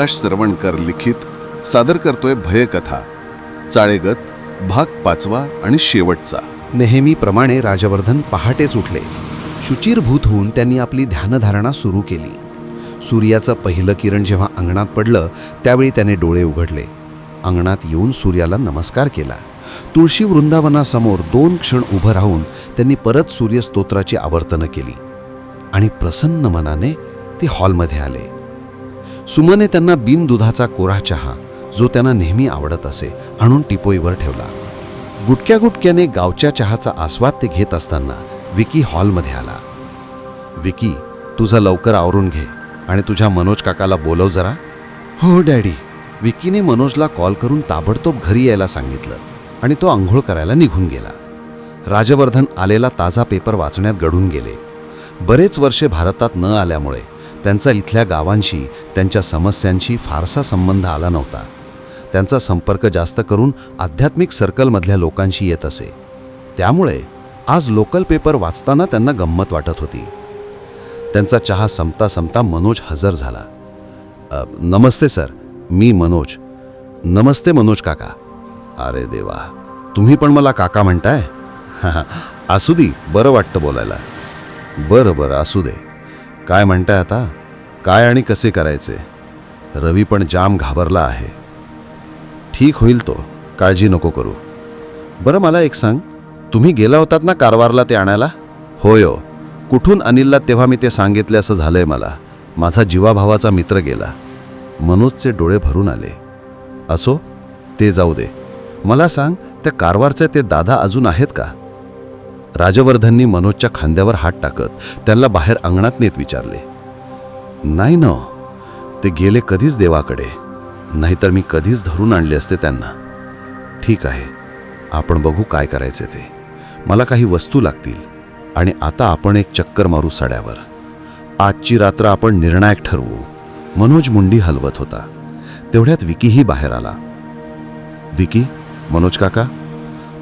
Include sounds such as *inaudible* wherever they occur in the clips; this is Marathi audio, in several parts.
प्रकाश सरवणकर लिखित सादर करतोय भयकथा. चाळेगत भाग पाचवा आणि शेवटचा. नेहमीप्रमाणे राजवर्धन पहाटेच उठले. शुचिरभूत होऊन त्यांनी आपली ध्यानधारणा सुरू केली. सूर्याचं पहिलं किरण जेव्हा अंगणात पडलं त्यावेळी त्याने डोळे उघडले. अंगणात येऊन सूर्याला नमस्कार केला. तुळशी वृंदावनासमोर दोन क्षण उभं राहून त्यांनी परत सूर्यस्तोत्राची आवर्तनं केली. आणि प्रसन्न मनाने ते हॉलमध्ये आले. सुमने त्यांना बिन दुधाचा कोरा चहा जो त्यांना नेहमी आवडत असे आणून टिपोईवर ठेवला. गुटक्या गुटक्याने गावच्या चहाचा आस्वाद ते घेत असताना विकी हॉलमध्ये आला. विकी तुझं लवकर आवरून घे आणि तुझ्या मनोज काकाला बोलव जरा. हो डॅडी. विकीने मनोजला कॉल करून ताबडतोब घरी यायला सांगितलं आणि तो आंघोळ करायला निघून गेला. राजवर्धन आलेला ताजा पेपर वाचण्यात गढून गेले. बरेच वर्षे भारतात न आल्यामुळे त्यांचा इथल्या गावांशी त्यांच्या समस्यांशी फारसा संबंध आला नव्हता. त्यांचा संपर्क जास्त करून आध्यात्मिक सर्कलमधल्या लोकांशी येत असे. त्यामुळे आज लोकल पेपर वाचताना त्यांना गंमत वाटत होती. त्यांचा चहा संपता संपता मनोज हजर झाला. "अ, नमस्ते सर मी मनोज. नमस्ते मनोज काका. अरे देवा तुम्ही पण मला काका म्हणताय? *laughs* असू दी बरं वाटतं बोलायला. बरं बरं असू दे. काय म्हणताय आता? काय आणि कसे करायचे? रवी पण जाम घाबरला आहे. ठीक होईल तो काळजी नको करू. बरं मला एक सांग तुम्ही गेला होतात ना कारवारला ते आणायला? होय हो. कुठून अनिलला तेव्हा मी ते सांगितले असं झालंय मला. माझा जीवाभावाचा मित्र गेला. मनोजचे डोळे भरून आले. असो ते जाऊ दे. मला सांग त्या कारवारचे ते दादा अजून आहेत का? राजवर्धननी मनोजच्या खांद्यावर हात टाकत त्यांना बाहेर अंगणात नेत विचारले नाही न ते गेले कधीच देवाकडे? नाहीतर मी कधीच धरून आणले असते त्यांना. ठीक आहे आपण बघू काय करायचे ते. मला काही वस्तू लागतील आणि आता आपण एक चक्कर मारू सड्यावर. आजची रात्र आपण निर्णायक ठरवू. मनोज मुंडी हलवत होता. तेवढ्यात विकीही बाहेर आला. विकी मनोज काका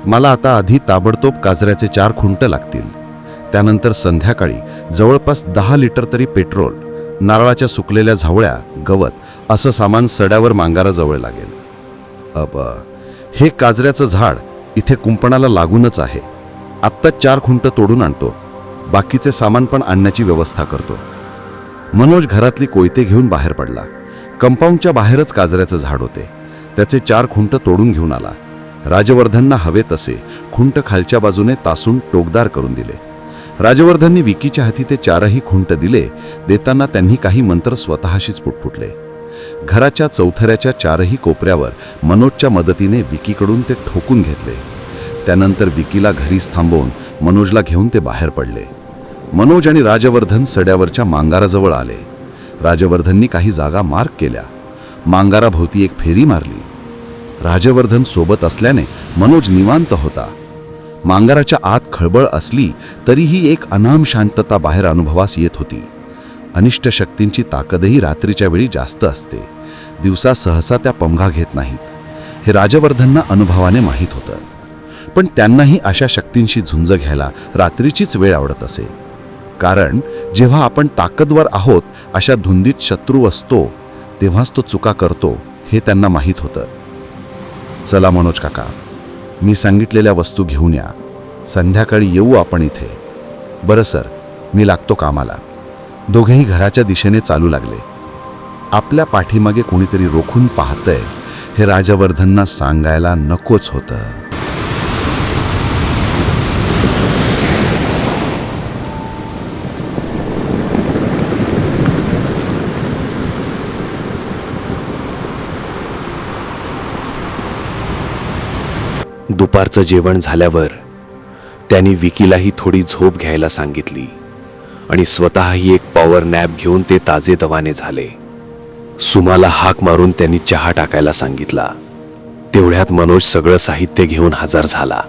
मला आता आधी ताबडतोब काजऱ्याचे चार खुंट लागतील. त्यानंतर संध्याकाळी जवळपास दहा लिटर तरी पेट्रोल नारळाच्या सुकलेल्या झावळ्या गवत असं सामान सड्यावर मांगाराजवळ लागेल. अब हे काजऱ्याचं झाड इथे कुंपणाला लागूनच आहे. आत्ताच चार खुंट तोडून आणतो. बाकीचे सामान पण आणण्याची व्यवस्था करतो. मनोज घरातली कोयते घेऊन बाहेर पडला. कंपाऊंडच्या बाहेरच काजऱ्याचं झाड होते. त्याचे चार खुंट तोडून घेऊन आला. राजवर्धनना हवे तसे खुंट खालच्या बाजूने तासून टोकदार करून दिले. राजवर्धननी विकीच्या हाती ते चारही खुंट दिले देताना त्यांनी काही मंत्र स्वतःशीच फुटफुटले घराच्या चौथऱ्याच्या चारही कोपऱ्यावर मनोजच्या मदतीने विकीकडून ते ठोकून घेतले. त्यानंतर विकीला घरीच थांबवून मनोजला घेऊन ते बाहेर पडले. मनोज आणि राजवर्धन सड्यावरच्या मांगाराजवळ आले. राजवर्धननी काही जागा मार्क केल्या. मांगाराभोवती एक फेरी मारली. राजवर्धन सोबत असल्याने मनोज निवांत होता. मांगाराच्या आत खळबळ असली तरीही एक अनाम शांतता बाहेर अनुभवास येत होती. अनिष्ट शक्तींची ताकदही रात्रीच्या वेळी जास्त असते. दिवसा सहसा त्या पंघा घेत नाहीत. हे राजवर्धनना अनुभवाने माहीत होतं. पण त्यांनाही अशा शक्तींशी झुंज घ्यायला रात्रीचीच वेळ आवडत असे. कारण जेव्हा आपण ताकदवर आहोत अशा धुंदीत शत्रू असतो तेव्हाच तो चुका करतो हे त्यांना माहीत होतं. चला मनोज काका मी सांगितलेल्या वस्तू घेऊन या. संध्याकाळी येऊ आपण इथे. बरं सर मी लागतो कामाला. दोघेही घराच्या दिशेने चालू लागले. आपल्या पाठीमागे कोणीतरी रोखून पाहतंय हे राजवर्धनना सांगायला नकोच होतं. दुपारचं जेवण झाल्यावर त्यांनी विकीलाही थोडी झोप घ्यायला सांगितली आणि स्वतःही एक पॉवर नॅप घेऊन ते ताजे दवाने झाले. सुमाला हाक मारून त्यांनी चहा टाकायला सांगितला. तेवढ्यात मनोज सगळं साहित्य घेऊन हजर झाला.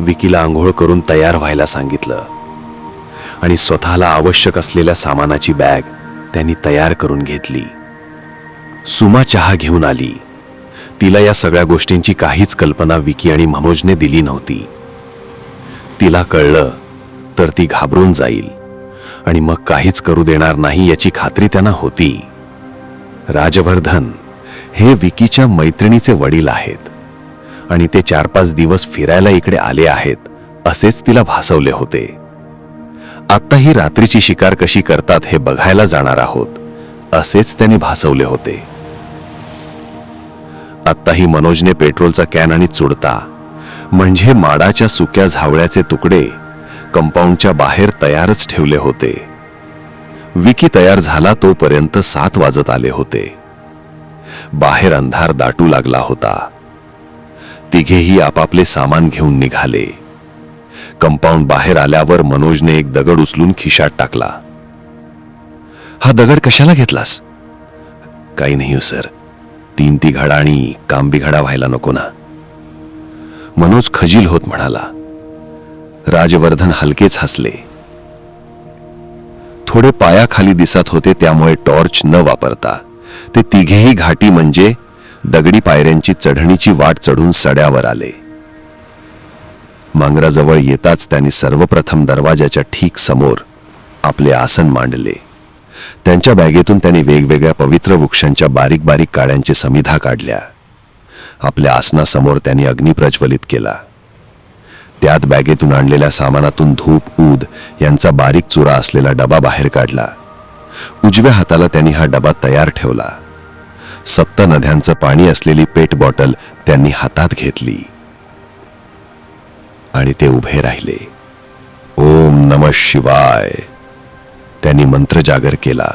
विकीला आंघोळ करून तयार व्हायला सांगितलं. आणि स्वतःला आवश्यक असलेल्या सामानाची बॅग त्यांनी तयार करून घेतली. सुमा चहा घेऊन आली. तिला या सगळ्या गोष्टींची काहीच कल्पना विकी आणि मनोजने दिली नव्हती. तिला कळलं तर ती घाबरून जाईल. आणि मग काहीच करू देणार नाही याची खात्री त्यांना होती. राजवर्धन हे विकीच्या मैत्रिणीचे वडील आहेत. आणि ते चार पाच दिवस फिरायला इकडे आले आहेत असेच तिला भासवले होते. आत्ता ही रात्रीची शिकार कशी करतात हे बघायला जाणार आहोत असेच त्यांनी भासवले होते. आत्ताही मनोजने पेट्रोलचा कॅन आणि चुडता म्हणजे माडाच्या सुक्या झावळ्याचे तुकडे कंपाऊंडच्या बाहेर तयारच ठेवले होते. विकी तयार झाला तोपर्यंत सात वाजत आले होते. बाहेर अंधार दाटू लागला होता. तिघेही आपापले सामान घेऊन निघाले. कंपाऊंड बाहेर आल्यावर मनोजने एक दगड उचलून खिशात टाकला. हा दगड कशाला घेतलास? काही नाही हो सर. तीन ती घडा आणि काम बिघडा व्हायला नको ना. मनोज खजील होत म्हणाला राजवर्धन हलकेच हसले. थोडे पायाखाली दिसत होते त्यामुळे टॉर्च न वापरता. ते तिघेही घाटी म्हणजे दगडी पायऱ्यांची चढणीची वाट चढून सड्यावर आले. मांगराजवळ येताच त्यांनी सर्वप्रथम दरवाजाच्या ठीक समोर आपले आसन मांडले. त्यांच्या बॅगेतून त्यांनी वेगवेगळ्या पवित्र वृक्षांच्या बारीक बारीक काड्यांचे समिधा काढल्या. आपल्या आसनासमोर त्यांनी अग्नी प्रज्वलित केला. त्यात बॅगेतून आणलेल्या सामानातून धूप ऊद यांचा बारीक चुरा असलेला डबा बाहेर काढला. उजव्या हाताला त्यांनी हा डबा तयार ठेवला. सप्त नद्यांचं पाणी असलेली पेट बॉटल त्यांनी हातात घेतली. आणि ते उभे राहिले. ओम नम शिवाय. त्यांनी मंत्र जागर केला.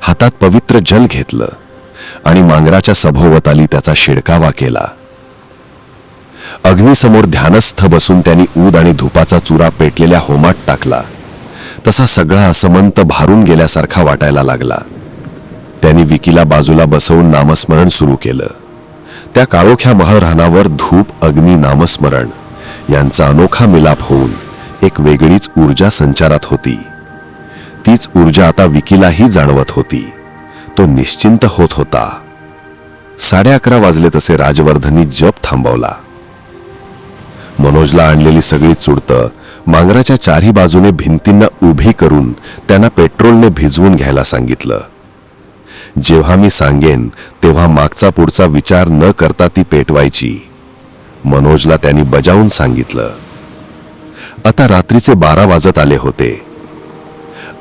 हातात पवित्र जल घेतलं आणि मांगराच्या सभोवताली त्याचा शिडकावा केला. अग्नीसमोर ध्यानस्थ बसून त्यांनी ऊद आणि धुपाचा चुरा पेटलेल्या होमात टाकला. तसा सगळा असमंत भारून गेल्यासारखा वाटायला लागला. त्यांनी विकीला बाजूला बसवून नामस्मरण सुरू केलं. त्या काळोख्या महरानावर धूप अग्नी नामस्मरण यांचा अनोखा मिलाप होऊन एक वेगळीच ऊर्जा संचारात होती. तीच ऊर्जा आता विकीलाही जाणवत होती. तो निश्चिंत होत होता. साडे अकरा वाजले तसे राजवर्धनी जप थांबवला. मनोजला आणलेली सगळी चुडतं मांगराच्या चारही बाजूने भिंतींना उभी करून त्यांना पेट्रोलने भिजवून घ्यायला सांगितलं. जेव्हा मी सांगेन तेव्हा मागचा पुढचा विचार न करता ती पेटवायची. मनोजला त्यांनी बजावून सांगितलं. आता रात्रीचे बारा वाजत आले होते.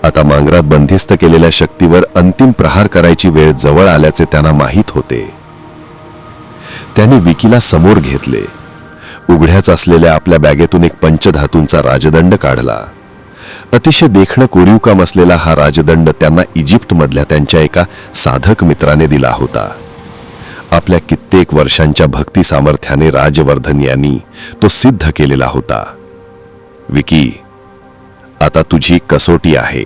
आता मांगरात बंदिस्त केलेल्या शक्तीवर अंतिम प्रहार करायची वेळ जवळ आल्याचे त्यांना माहीत होते. त्यांनी विकीला समोर घेतले. उघड्याच असलेल्या आपल्या बॅगेतून एक पंचधातूंचा राजदंड काढला. अतिशय देखणं कोरीव काम असलेला हा राजदंड त्यांना इजिप्तमधल्या त्यांच्या एका साधक मित्राने दिला होता. आपल्या कित्येक वर्षांच्या भक्ती सामर्थ्याने राजवर्धन यांनी तो सिद्ध केलेला होता. विकी आता तुझी कसोटी आहे.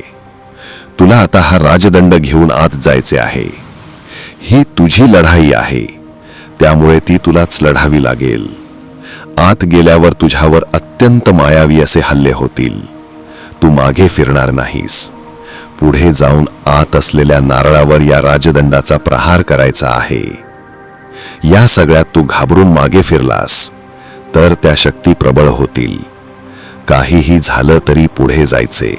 तुला आता हा राजदंड घेऊन आत जायचे आहे. ही तुझी लढाई आहे. त्यामुळे ती तुलाच लढावी लागेल. आत गेल्यावर तुझ्यावर अत्यंत मायावी असे हल्ले होतील. तू मागे फिरणार नाहीस. पुढे जाऊन आत असलेल्या नारळावर या राजदंडाचा प्रहार करायचा आहे. या सगळ्यात तू घाबरून मागे फिरलास तर त्या शक्ती प्रबळ होतील. काहीही झालं तरी पुढे जायचे.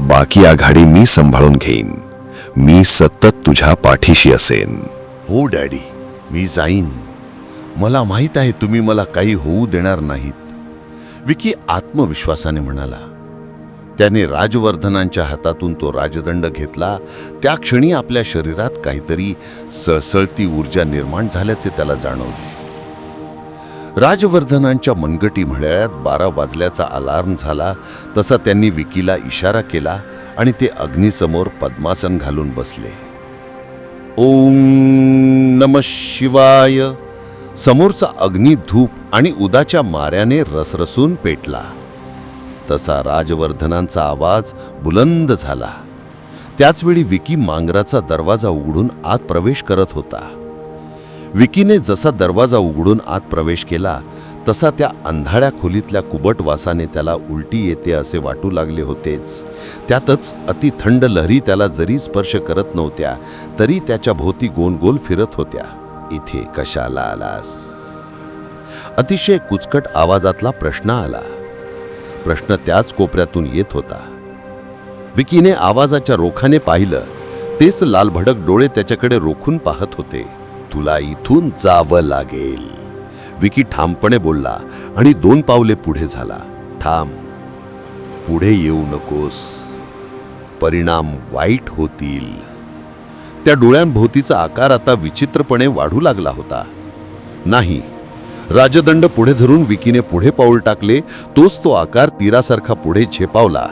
बाकी आघाडी मी सांभाळून घेईन. मी सतत तुझ्या पाठीशी असेन. हो डॅडी मी जाईन. मला माहीत आहे तुम्ही मला काही होऊ देणार नाहीत. विकी आत्मविश्वासाने म्हणाला. त्याने राजवर्धनांच्या हातातून तो राजदंड घेतला. त्या क्षणी आपल्या शरीरात काहीतरी सळसळती ऊर्जा निर्माण झाल्याचे त्याला जाणवले. राजवर्धनांच्या मनगटी म्हळ्यात बारा वाजल्याचा अलार्म झाला तसा त्यांनी विकीला इशारा केला आणि ते अग्नीसमोर पद्मासन घालून बसले. ओम नम शिवाय. समोरचा अग्नी धूप आणि उदाच्या माऱ्याने रसरसून पेटला. तसा राजवर्धनांचा आवाज बुलंद झाला. त्याचवेळी विकी मांगराचा दरवाजा उघडून आत प्रवेश करत होता. विकीने जसा दरवाजा उघडून आत प्रवेश केला तसा त्या अंधाड्या खोलीतल्या कुबट वासाने त्याला उलटी येते असे वाटू लागले होतेच. त्यातच अति थंड लहरी त्याला जरी स्पर्श करत नव्हत्या तरी त्याच्या भोवती गोल फिरत होत्या. इथे कशाला आलास? अतिशय कुचकट आवाजातला प्रश्न आला. प्रश्न त्याच कोपऱ्यातून येत होता. विकीने आवाजाच्या रोखाने पाहिलं तेच लालभडक डोळे त्याच्याकडे रोखून पाहत होते. तुला इथून जावं लागेल. विकी ठामपणे बोलला आणि दोन पावले पुढे झाला. ठाम पुढे येऊ नकोस. परिणाम वाईट होतील. त्या डोळ्यांभोवतीचा आकार आता विचित्रपणे वाढू लागला होता. नाही राजदंड पुढे धरून विकीने पुढे पाऊल टाकले तोच तो आकार तीरासारखा पुढे झेपावला.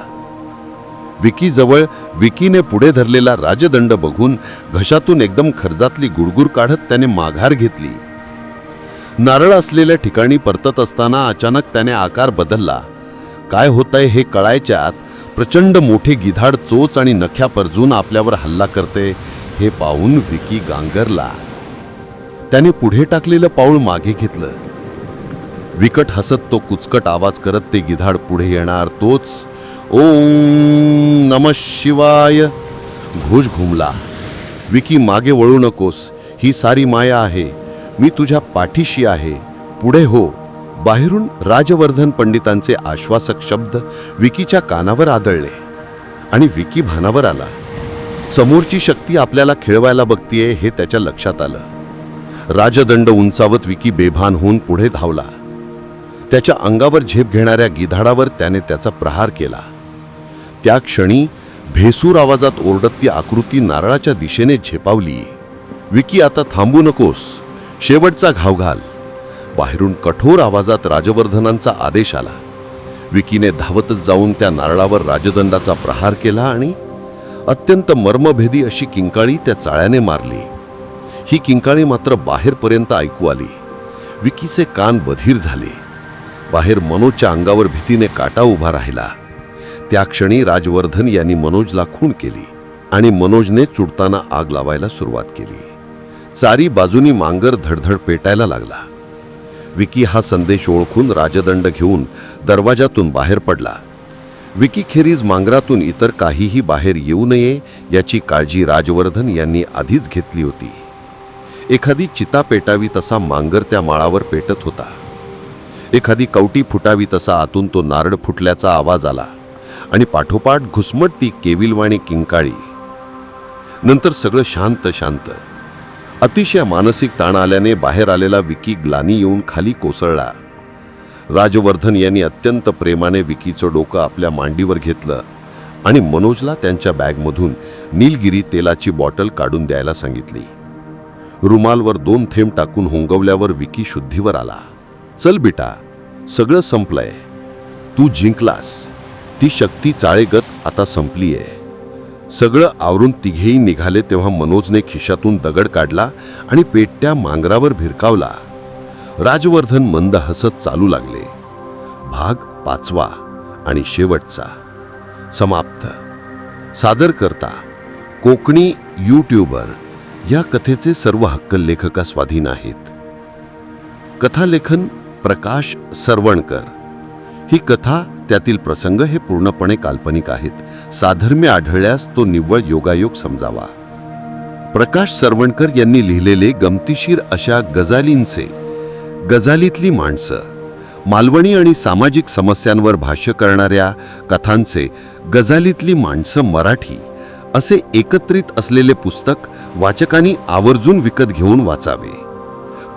विकीजवळ विकीने पुढे धरलेला राजदंड बघून घशातून एकदम खर्जातली गुडगुड काढत त्याने माघार घेतली. नारळ असलेल्या ठिकाणी परतत असताना अचानक त्याने आकार बदलला. काय होतंय हे कळायच्यात प्रचंड मोठे गिधाड चोच आणि नख्या परजून आपल्यावर हल्ला करते हे पाहून विकी गांगरला. त्याने पुढे टाकलेलं पाऊल मागे घेतलं. विकट हसत तो कुचकट आवाज करत ते गिधाड पुढे येणार तोच ओम नम शिवाय. घोष घुमला. विकी मागे वळू नकोस. ही सारी माया आहे. मी तुझ्या पाठीशी आहे. पुढे हो. बाहेरून राजवर्धन पंडितांचे आश्वासक शब्द विकीच्या कानावर आदळले. आणि विकी भानावर आला. समोरची शक्ती आपल्याला खेळवायला बघतीये हे त्याच्या लक्षात आलं. राजदंड उंचावत विकी बेभान होऊन पुढे धावला. त्याच्या अंगावर झेप घेणाऱ्या गिधाडावर त्याने त्याचा प्रहार केला. त्या क्षणी भेसूर आवाजात ओरडत ती आकृती नारळाच्या दिशेने झेपावली. विकी आता थांबू नकोस. शेवटचा घाव घाल. बाहेरून कठोर आवाजात राजवर्धनांचा आदेश आला. विकीने धावतच जाऊन त्या नारळावर राजदंडाचा प्रहार केला आणि अत्यंत मर्मभेदी अशी किंकाळी त्या चाळ्याने मारली. ही किंकाळी मात्र बाहेरपर्यंत ऐकू आली. विकीचे कान बधीर झाले. बाहेर मनोजच्या अंगावर भीतीने काटा उभा राहिला. त्या क्षणी राजवर्धन यांनी मनोजला खूण केली आणि मनोजने चुडताना आग लावायला सुरुवात केली. चारी बाजूनी मांगर धडधड पेटायला लागला. विकी हा संदेश ओळखून राजदंड घेऊन दरवाजातून बाहेर पडला. विकी खेरीज मांगरातून इतर काहीही बाहेर येऊ नये याची काळजी राजवर्धन यांनी आधीच घेतली होती. एखादी चिता पेटावी तसा मांगर त्या माळावर पेटत होता. एखादी कवटी फुटावी तसा आतून तो नारळ फुटल्याचा आवाज आला. आणि पाठोपाठ घुसमट ती केविलवाणी किंकाळी. नंतर सगळं शांत शांत. अतिशय मानसिक ताण आल्याने बाहेर आलेला विकी ग्लानी येऊन खाली कोसळला. राजवर्धन यांनी अत्यंत प्रेमाने विकीचं डोकं आपल्या मांडीवर घेतलं आणि मनोजला त्यांच्या बॅगमधून नीलगिरी तेलाची बॉटल काढून द्यायला सांगितली. रुमालवर दोन थेंब टाकून हुंगवल्यावर विकी शुद्धीवर आला. चल बिटा सगळं संपलंय. तू जिंकलास. ती शक्ती चाळेगत आता संपली आहे सगळं आवरून तिघेही निघाले तेव्हा मनोजने खिशातून दगड काढला आणि पेटट्या मांगरावर भिरकावला. राजवर्धन मंद हसत चालू लागले. भाग पाचवा आणि शेवटचा. समाप्त. सादर करता कोकणी यूट्यूबर. या कथेचे सर्व हक्क लेखका स्वाधीन आहेत. कथालेखन प्रकाश सरवणकर. ही कथा त्यातील प्रसंग हे पूर्णपणे काल्पनिक आहेत. साधर्म्य आढळल्यास तो निव्वळ योगायोग समजावा. प्रकाश सरवणकर यांनी लिहिलेले गमतीशीर अशा गजालींचे गजालीतली माणसं मालवणी आणि सामाजिक समस्यांवर भाष्य करणाऱ्या कथांचे गजालीतली माणसं मराठी असे एकत्रित असलेले पुस्तक वाचकांनी आवर्जून विकत घेऊन वाचावे.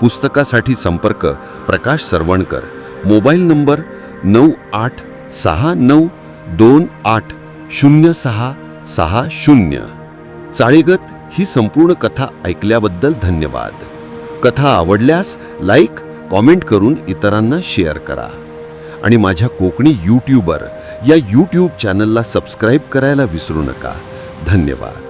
पुस्तकासाठी संपर्क प्रकाश सरवणकर मोबाईल नंबर नऊ आठ सहा नऊ दोन आठ शून्य सहा सहा शून्य. चाळेगत ही संपूर्ण कथा ऐकल्याबद्दल धन्यवाद. कथा आवडल्यास लाईक कॉमेंट करून इतरांना शेअर करा. आणि माझ्या कोकणी यूट्यूबर या यूट्यूब चॅनलला सबस्क्राईब करायला विसरू नका. धन्यवाद.